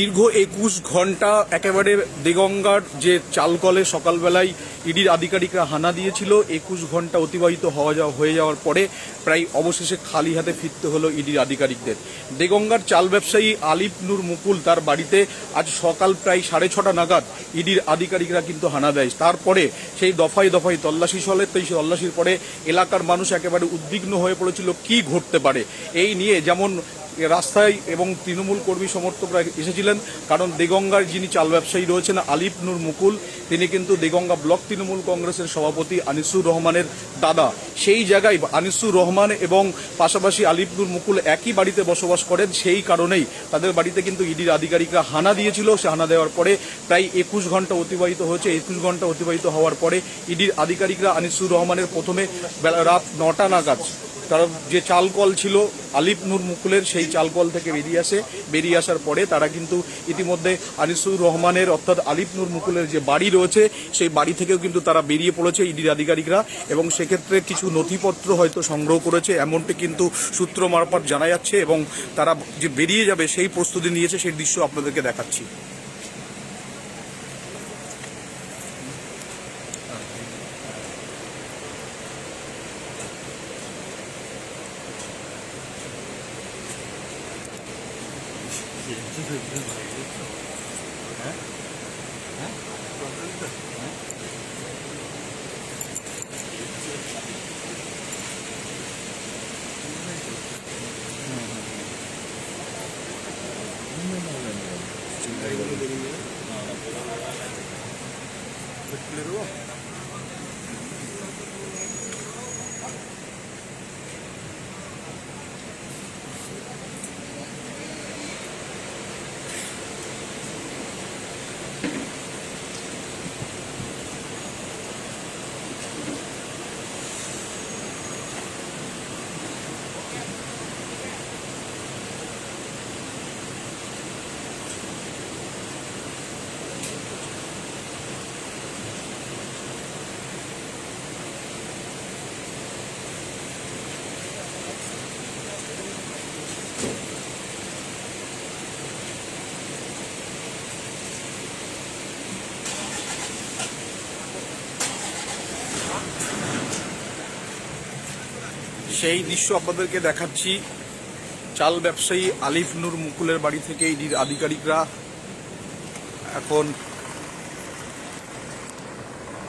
দীর্ঘ একুশ ঘণ্টা একেবারে দেগঙ্গার যে চালকলে সকালবেলায় ইডির আধিকারিকরা হানা দিয়েছিল, একুশ ঘণ্টা অতিবাহিত হওয়া যাওয়া, হয়ে যাওয়ার পরে প্রায় অবশেষে খালি হাতে ফিরতে হলো ইডির আধিকারিকদের। দেগঙ্গার চাল ব্যবসায়ী আলিফ নূর মুকুল তার বাড়িতে আজ সকাল প্রায় সাড়ে ছটা নাগাদ ইডির আধিকারিকরা কিন্তু হানা দেয়। তারপরে সেই দফায় দফায় তল্লাশি চলে, সেই তল্লাশির পরে এলাকার মানুষ একেবারে উদ্বিগ্ন হয়ে পড়েছিল, কি ঘটতে পারে? এই নিয়ে যেমন রাস্তায় এবং তৃণমূল কর্মী সমর্থকরা এসেছিলেন, কারণ দেগঙ্গার যিনি চাল ব্যবসায়ী রয়েছেন আলিফ নূর মুকুল, তিনি কিন্তু দেগঙ্গা ব্লক তৃণমূল কংগ্রেসের সভাপতি আনিসুর রহমানের দাদা। সেই জায়গায় আনিসুর রহমান এবং পাশাপাশি আলিফ নূর মুকুল একই বাড়িতে বসবাস করেন, সেই কারণেই তাদের বাড়িতে কিন্তু ইডির আধিকারিকরা হানা দিয়েছিল। সে হানা দেওয়ার পরে প্রায় একুশ ঘণ্টা অতিবাহিত হয়েছে। একুশ ঘণ্টা অতিবাহিত হওয়ার পরে ইডির আধিকারিকরা আনিসুর রহমানের প্রথমে রাত নটা নাগাদ তার যে চাল কল ছিল, আলিফ মুকুলের সেই চাল কল থেকে বেরিয়ে আসে। বেরিয়ে আসার পরে তারা কিন্তু ইতিমধ্যে আনিসুর রহমানের, অর্থাৎ আলিফ মুকুলের যে বাড়ি রয়েছে, সেই বাড়ি থেকেও কিন্তু তারা বেরিয়ে পড়েছে ইডির আধিকারিকরা এবং সেক্ষেত্রে কিছু নথিপত্র হয়তো সংগ্রহ করেছে, এমনটি কিন্তু সূত্র মারফত জানা যাচ্ছে এবং তারা যে বেরিয়ে যাবে সেই প্রস্তুতি নিয়েছে, সেই দৃশ্য আপনাদেরকে দেখাচ্ছি। Pues, Me explico. সেই দৃশ্য আপনাদেরকে দেখাচ্ছি। চাল ব্যবসায়ী আলিফ নূর মুকুলের বাড়ি থেকে ইডির আধিকারিকরা এখন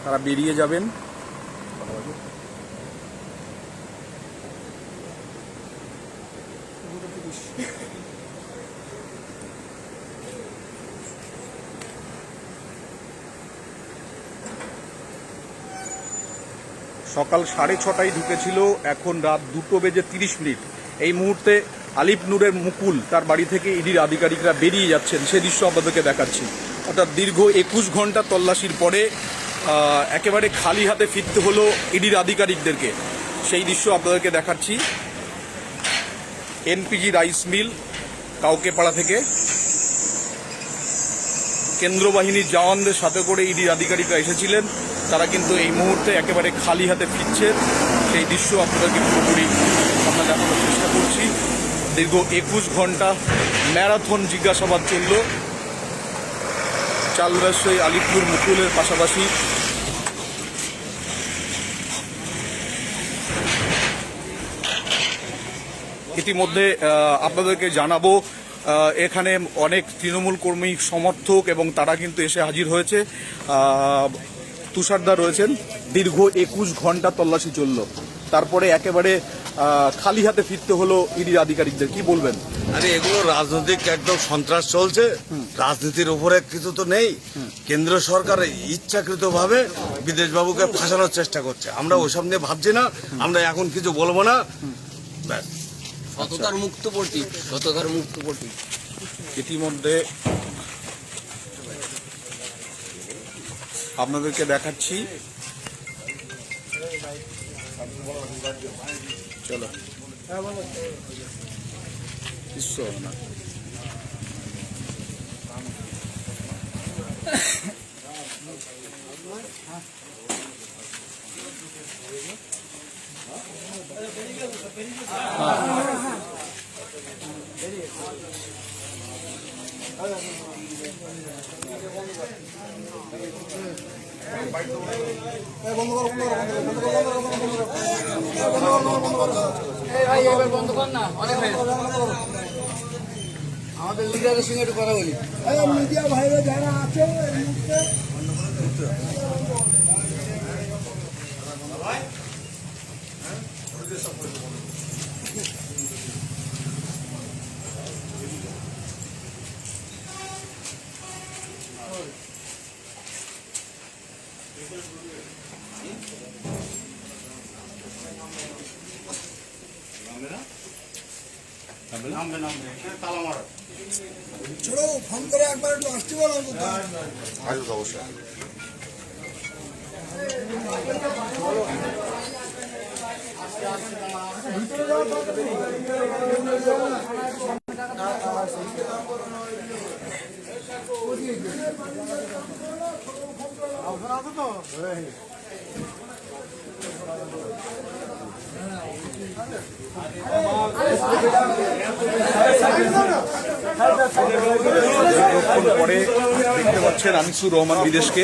তারা বেরিয়ে যাবেন। সকাল সাড়ে ছটায় ঢুকেছিল, এখন রাত দুটো বেজে তিরিশ মিনিট। এই মুহূর্তে আলিফ নূরের মুকুল তার বাড়ি থেকে ইডির আধিকারিকরা বেরিয়ে যাচ্ছেন। সে দৃশ্য আপনাদেরকে দেখাচ্ছি। অর্থাৎ দীর্ঘ একুশ ঘণ্টা তল্লাশির পরে একেবারে খালি হাতে ফিরতে হলো ইডির আধিকারিকদেরকে। সেই দৃশ্য আপনাদেরকে দেখাচ্ছি। এনপিজি রাইস মিল, কাউকেপাড়া থেকে। কেন্দ্র বাহিনীর জওয়ানদের সাথে করে ইডির আধিকারিকরা এসেছিলেন। তারা কিন্তু এই মুহূর্তে একেবারে খালি হাতে ফিরছে। সেই দৃশ্য আপনাদেরকে পুরোপুরি আমরা দেখানোর চেষ্টা করছি। দীর্ঘ একুশ ঘণ্টা ম্যারাথন জিজ্ঞাসাবাদ চলল। চাল ব্যবসায়ী আলিপুর, মুকুলের পাশাপাশি। ইতিমধ্যে আপনাদেরকে জানাব এখানে অনেক তৃণমূল কর্মী সমর্থক এবং তারা কিন্তু এসে হাজির হয়েছে। তুষারদা রয়েছেন। দীর্ঘ একুশ ঘণ্টা তল্লাশি চলল। তারপরে একেবারে খালি হাতে ফিরতে হলো ইডির আধিকারিকদের। কি বলবেন? আরে এগুলো রাজনৈতিক একদম সন্ত্রাস চলছে। রাজনীতির উপরে কিছু তো নেই কেন্দ্র সরকার ইচ্ছাকৃত ভাবে বিদেশ বাবুকে ফাঁসানোর চেষ্টা করছে। আমরা ওসব নিয়ে ভাবছি না। আমরা এখন কিছু বলব না। ব্যাস। সততার মুক্ত পড়তি সততার মুক্ত পড়তি ইতিমধ্যে আপনাদেরকে দেখাচ্ছি চলো হবে না হয়ে। আমাদের লিডারের সঙ্গে একটু কথা বলি। মিডিয়া ভাইরা যারা আছে এই মুহূর্তে ছোড়ো ফোন করে একবার একটু আসতে বলো অন্তত। কিছুক্ষণ পরে দেখতে পাচ্ছেন আনিসুর রহমান বিদেশকে।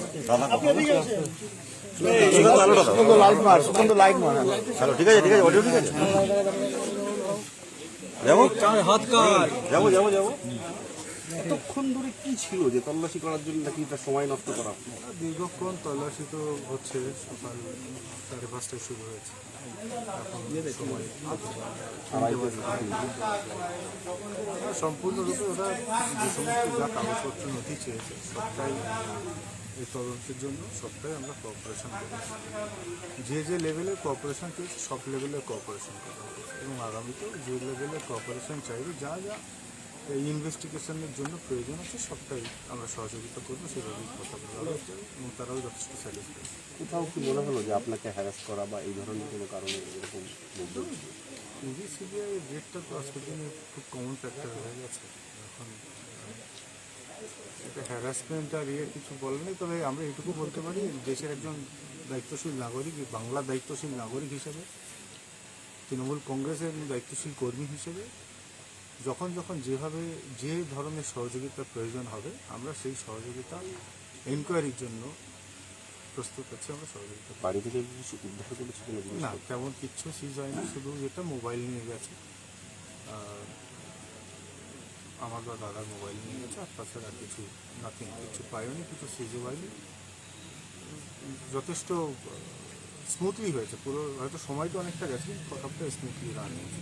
ঠিক আছে ঠিক আছে অডিও ঠিক আছে। যাব? যাব যাব যাব। এতক্ষণ ধরে কি ছিল যে তল্লাশি করার জন্য নাকি তার সময় নষ্ট করা? দীর্ঘক্ষণ তল্লাশি তো হচ্ছে সকাল সাড়ে পাঁচটায় শুরু হয়েছে। সম্পূর্ণরূপে ওরা যে সমস্ত যা কাগজপত্র নথি চেয়েছে সবটাই এই তদন্তের জন্য সবটাই আমরা কোঅপারেশন করেছি যে যে লেভেলে কোঅপারেশন চেয়েছে সব লেভেলে কোঅপারেশন করা হবে। এবং আগামীতেও যে লেভেলে কোঅপারেশন চাইবে যা যা এই ইনভেস্টিগেশনের জন্য প্রয়োজন আছে সবটাই আমরা সহযোগিতা করব সেভাবেই কথা বলা হচ্ছে এবং তারাও যথেষ্ট স্যাটিসফাই কোথাও কি মনে হলো যে আপনাকে হ্যারাস করা বা এই ধরনের কোনো কারণে এরকম ইডি সিবিআই রেটটা তো আজকের দিনে খুব কমন ফ্যাক্টর হয়ে গেছে। এখন এটা হ্যারাসমেন্ট আর ইয়ে কিছু বলে নেই তবে আমরা এটুকু বলতে পারি দেশের একজন দায়িত্বশীল নাগরিক বাংলার দায়িত্বশীল নাগরিক হিসেবে তৃণমূল কংগ্রেসের দায়িত্বশীল কর্মী হিসেবে যখন যখন যেভাবে যে ধরনের সহযোগিতার প্রয়োজন হবে আমরা সেই সহযোগিতা এনকোয়ারির জন্য প্রস্তুত আছি আমরা সহযোগিতা বাড়ি থেকে কিছু উদ্ধার করেছে না তেমন কিচ্ছু সিজ হয়নি শুধু এটা মোবাইল নিয়ে গেছে। আর আমার বা দাদার মোবাইল নিয়ে গেছে, আর তাছাড়া আর কিছু নাথিং কিছু পাইনি কিছু সিজও হয়নি যথেষ্ট স্মুথলি হয়েছে, পুরো, হয়তো সময় তো অনেকটা গেছে সবটা স্মুথলি রান হয়েছে।